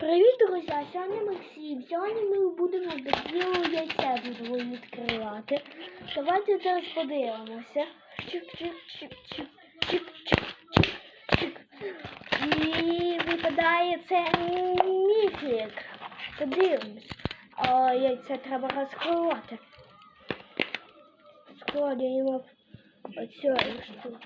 Привіт, друзі! Сьогодні Максим. Сьогодні ми будемо до цілого яйця будемо відкривати. Давайте зараз подивимося. Чик-чик-чик-чик-чик-чик-чик. І випадає це міфік. Подивимось. А яйця треба розкривати. Складаємо оцю штуку.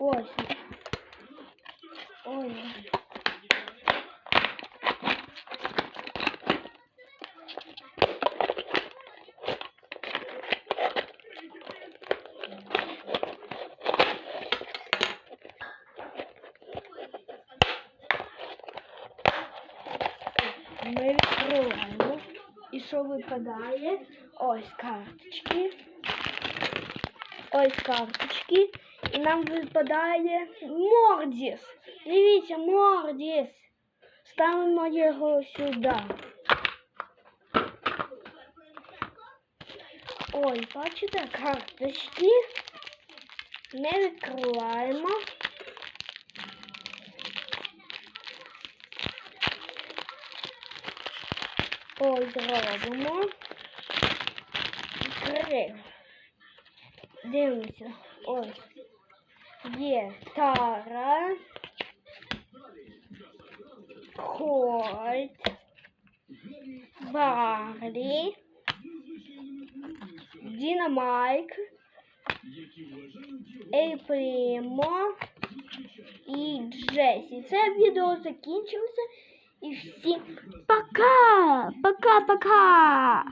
Ось. Ой. Ми відкриваємо. І що випадає? Ось карточки. Ось карточки. І нам випадає Мордіс. Дивіться, Мордіс. Ставимо його сюди. Ой, бачите, карточки. Не відкриваємо. Ось зробимо. Три. Дивимося. Ось. Є Тара. Кольт. Барлі. Дінамайк. Ейпримо. І Джесі. Це відео закінчилося. І всім пока! Пока-пока!